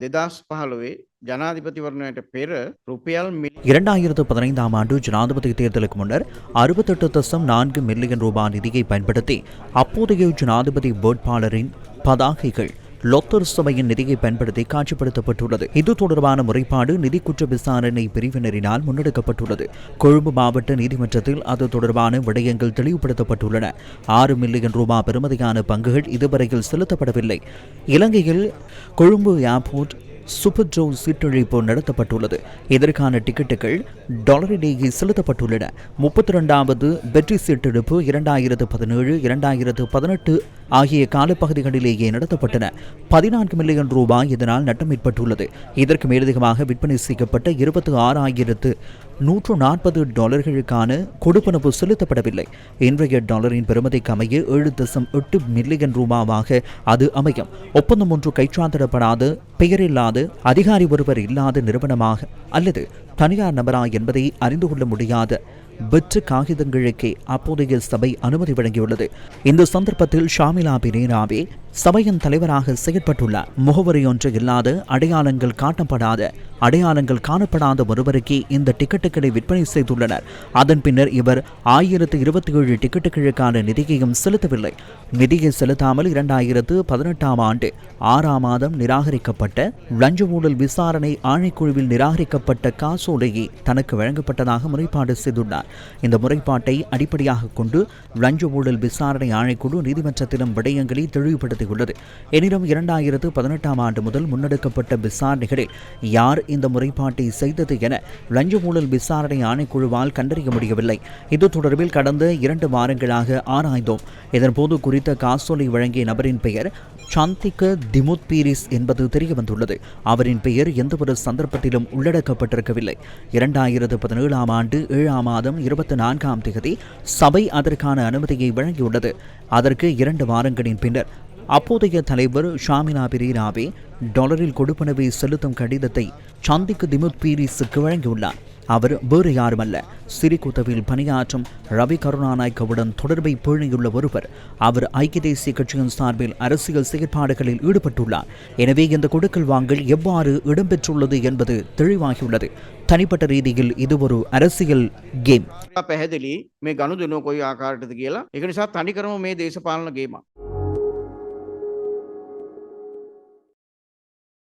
දෙදස් පහළොවේ ජනාධිපතිවරණයට පෙර රුපියල් මිල් இரண்டாயிரத்து பதினைந்தாம் ஆண்டு ஜனாதிபதி தேர்தலுக்கு முன்னர் அறுபத்தெட்டு தசம் நான்கு மில்லியன் ரூபாய் நிதியை பயன்படுத்தி அப்போதைய ஜனாதிபதி வேட்பாளரின் பதாகைகள் லொத்தர் சபையின் நிதியை பயன்படுத்தி காட்சிப்படுத்தப்பட்டுள்ளது. இது தொடர்பான முறைப்பாடு நிதி குற்ற விசாரணை பிரிவினரினால் முன்னெடுக்கப்பட்டுள்ளது. கொழும்பு மாவட்ட நீதிமன்றத்தில் அது தொடர்பான விடயங்கள் தெளிவுபடுத்தப்பட்டுள்ளன. ஆறு மில்லியன் ரூபாய் பெறுமதியான பங்குகள் இதுவரையில் செலுத்தப்படவில்லை. இலங்கையில் கொழும்பு ஏர்போர்ட் சூப்பர் ஜோ சீட்டழிப்பு நடத்தப்பட்டுள்ளது. இதற்கான டிக்கெட்டுகள் டாலரிலேயே செலுத்தப்பட்டுள்ளன. முப்பத்தி ரெண்டாவது வெற்றி சீட்டெடுப்பு இரண்டாயிரத்து பதினேழு இரண்டாயிரத்து பதினெட்டு ஆகிய காலப்பகுதிகளிலேயே நடத்தப்பட்டன. பதினான்கு மில்லியன் ரூபாய் இதனால் நட்டம் ஏற்பட்டுள்ளது இதற்கு மேலதிகமாக விற்பனை செய்யப்பட்ட இருபத்தி ஆறாயிரத்து நூற்று நாற்பது டாலர்களுக்கான கொடுப்பனவு செலுத்தப்படவில்லை. இன்றைய டாலரின் பெருமதிக்கு அமைய ஏழு தசம் எட்டு மில்லியன் ரூபாவாக அது அமையும். ஒப்பந்தம் ஒன்று கைச்சாத்திடப்படாத பெயரில்லாத அதிகாரி ஒருவர் இல்லாத நிறுவனமாக அல்லது தனியார் நபரா என்பதை அறிந்து கொள்ள முடியாத வெற்று காகிதங்களுக்கே அப்போதைய சபை அனுமதி வழங்கியுள்ளது. இந்த சந்தர்ப்பத்தில் ஷாமிலா பினேராவே சபையின் தலைவராக செயற்பட்டுள்ளார் முகவரி ஒன்று இல்லாத அடையாளங்கள் காட்டப்படாத அடையாளங்கள் காணப்படாத ஒருவருக்கே இந்த டிக்கெட்டுகளை விற்பனை செய்துள்ளனர். அதன் பின்னர் இவர் ஆயிரத்து இருபத்தி ஏழு டிக்கெட்டுகளுக்கான நிதியையும் செலுத்தவில்லை. நிதியை செலுத்தாமல் இரண்டாயிரத்து பதினெட்டாம் ஆண்டு ஆறாம் மாதம் நிராகரிக்கப்பட்ட லஞ்ச ஊழல் விசாரணை ஆணைக்குழுவில் நிராகரிக்கப்பட்ட காசோலையை தனக்கு வழங்கப்பட்டதாக முறைப்பாடு செய்துள்ளார். இந்த முறைப்பாட்டை அடிப்படையாக கொண்டு லஞ்ச ஊழல் விசாரணை ஆணைக்குழு நீதிமன்றத்திலும் விடயங்களை தெளிவுபடுத்தி தெளிவுபடுத்தியுள்ளது எனினும் இரண்டாயிரத்து பதினெட்டாம் ஆண்டு முதல் முன்னெடுக்கப்பட்ட விசாரணைகளில் யார் இந்த முறைப்பாட்டை செய்தது என லஞ்ச ஊழல் விசாரணை ஆணைக்குழுவால் கண்டறிய முடியவில்லை. இது தொடர்பில் கடந்த இரண்டு வாரங்களாக ஆராய்ந்தோம். இதன்போது குறித்த காசோலை வழங்கிய நபரின் பெயர் சாந்திக திமுத் பீரிஸ் என்பது தெரியவந்துள்ளது. அவரின் பெயர் எந்தவொரு சந்தர்ப்பத்திலும் உள்ளடக்கப்பட்டிருக்கவில்லை. இரண்டாயிரத்து பதினேழாம் ஆண்டு ஏழாம் மாதம் இருபத்தி நான்காம் தேதி சபை அதற்கான அனுமதியை வழங்கியுள்ளது. அதற்கு இரண்டு வாரங்களின் பின்னர் அப்போதைய தலைவர் ஷாமினா பிரீராவே டாலரில் கொடுப்பனவை செலுத்தும் கடிதத்தை சந்திக்கு திமுத் பீரிஸுக்கு வழங்கியுள்ளார் அவர் வேறு யாருமல்ல சிறிகுத்தவில் பணியாற்றும் ரவி கருணாநாயக்கவுடன் தொடர்பை பேணியுள்ள ஒருவர் அவர் ஐக்கிய தேசிய கட்சியின் சார்பில் அரசியல் செயற்பாடுகளில் ஈடுபட்டுள்ளார் எனவே இந்த கொடுக்கல் வாங்கல் எவ்வாறு இடம்பெற்றுள்ளது என்பது தெளிவாகியுள்ளது தனிப்பட்ட ரீதியில் இது ஒரு அரசியல் கேம் පැහැදිලි මේ ගණු දෙනුව කොයි ආකාරටද කියලා එක නිසා තනිකරම මේ දේශපාලන ගේම.